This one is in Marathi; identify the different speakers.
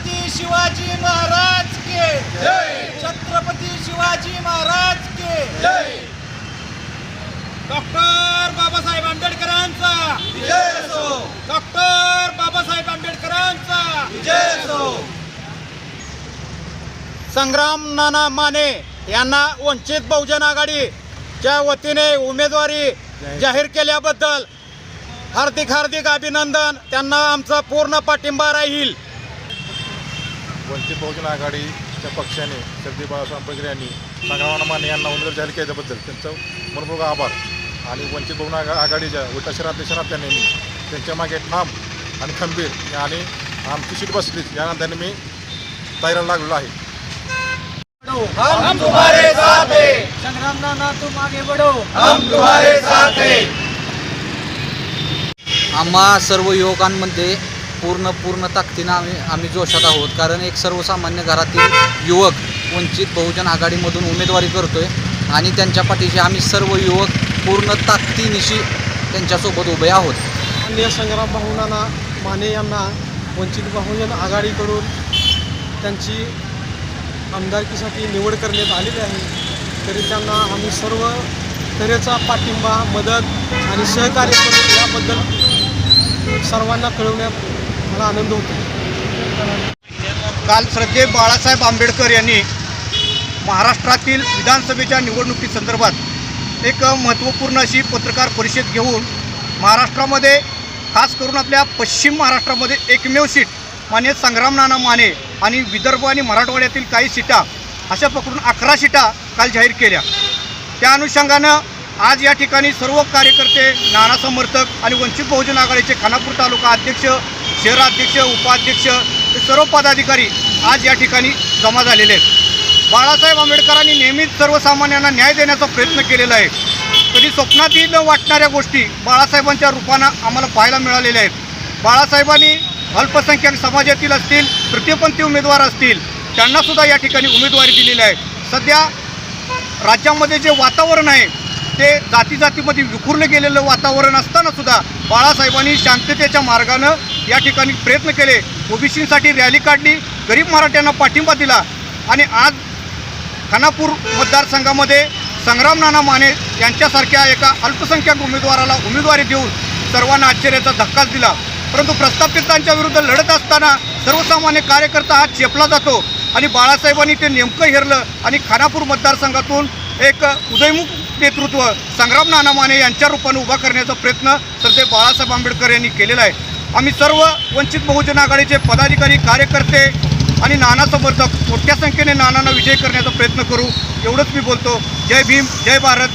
Speaker 1: छत्रपती शिवाजी महाराज के. छत्रपती शिवाजी महाराज के. डॉक्टर बाबासाहेब आंबेडकरांचा. डॉक्टर बाबासाहेब आंबेडकरांचा. संग्राम नाना माने यांना वंचित बहुजन आघाडीच्या वतीने उमेदवारी जाहीर केल्याबद्दल हार्दिक हार्दिक अभिनंदन. त्यांना आमचा पूर्ण पाठिंबा राहील.
Speaker 2: वंचित बहुजन आघाडीच्या पक्षाने सरदी बाळासाहेब आंबेडकर यांनी संग्राम माने यांना उमेदवार जाहीर केल्याबद्दल त्यांचं मनपूर्वक आभार. आणि वंचित बहुजन आघा- आघाडीच्या उलटा शहराध्यक्ष त्यांनी मी त्यांच्या मागे ठाम आणि खंबीर आणि आमची सीट बसलीच या नात्याने मी तयारीला लागलेलो आहे.
Speaker 1: हम तुम्हारे साथ हैं.
Speaker 3: संग्राम नाना तुम आगे बढ़ो.
Speaker 1: हम तुम्हारे साथ हैं.
Speaker 4: आम्हा सर्व युवकांमध्ये पूर्ण पूर्ण ताकदीनं आम्ही आम्ही जोशात आहोत. कारण एक सर्वसामान्य घरातील युवक वंचित बहुजन आघाडीमधून उमेदवारी करतोय आणि त्यांच्या पाठीशी आम्ही सर्व युवक पूर्ण ताकदीनिशी त्यांच्यासोबत उभे आहोत.
Speaker 5: माननीय संग्राम भाऊनाना माने यांना वंचित बहुजन आघाडीकडून त्यांची आमदारकीसाठी निवड करण्यात आलेली आहे. तरी त्यांना आम्ही सर्व तऱ्हेचा पाठिंबा मदत आणि सहकार्य करून याबद्दल सर्वांना कळवण्यात मला आनंद होतो.
Speaker 1: काल श्रद्धे बाळासाहेब आंबेडकर यांनी महाराष्ट्रातील विधानसभेच्या निवडणुकीसंदर्भात एक महत्त्वपूर्ण अशी पत्रकार परिषद घेऊन महाराष्ट्रामध्ये खास करून आपल्या पश्चिम महाराष्ट्रामध्ये एकमेव सीट माने संग्रामनाना माने आणि विदर्भ आणि मराठवाड्यातील काही सीटा अशा पकडून अकरा सीटा काल जाहीर केल्या. त्या अनुषंगानं आज या ठिकाणी सर्व कार्यकर्ते नाना समर्थक आणि वंचित बहुजन आघाडीचे खानापूर तालुका अध्यक्ष शहराध्यक्ष उपाध्यक्ष हे सर्व पदाधिकारी आज या ठिकाणी जमा झालेले आहेत. बाळासाहेब आंबेडकरांनी नेहमीच सर्वसामान्यांना न्याय देण्याचा प्रयत्न केलेला आहे. कधी स्वप्नातही न वाटणाऱ्या गोष्टी बाळासाहेबांच्या रूपानं आम्हाला पाहायला मिळालेल्या आहेत. बाळासाहेबांनी अल्पसंख्याक समाजातील असतील तृतीयपंथी उमेदवार असतील त्यांनासुद्धा या ठिकाणी उमेदवारी दिलेली आहे. सध्या राज्यामध्ये जे वातावरण आहे ते जाती जातीमध्ये विखुरलं गेलेलं वातावरण असताना सुद्धा बाळासाहेबांनी शांततेच्या मार्गानं या ठिकाणी प्रयत्न केले. ओबीसीसाठी रॅली काढली गरीब मराठ्यांना पाठिंबा दिला आणि आज खानापूर मतदारसंघामध्ये संग्राम नाना माने यांच्यासारख्या एका अल्पसंख्याक उमेदवाराला उमेदवारी देऊन सर्वांना आश्चर्याचा धक्काच दिला. परंतु प्रस्थापितांच्या विरुद्ध लढत असताना सर्वसामान्य कार्यकर्ता हा चेपला जातो आणि बाळासाहेबांनी ते नेमकं हेरलं आणि खानापूर मतदारसंघातून एक उदयमुख नेतृत्व संग्राम नाना माने यांच्या रूपाने उभा करण्याचा प्रयत्न सरते बाळासाहेब आंबेडकर यांनी केलेला आहे. आम्ही सर्व वंचित बहुजन आघाडीचे पदाधिकारी कार्यकर्ते आणि नाना समर्थक मोठ्या संख्येने नानांना विजय करण्याचा प्रयत्न करू एवढंच मी बोलतो. जय भीम जय भारत.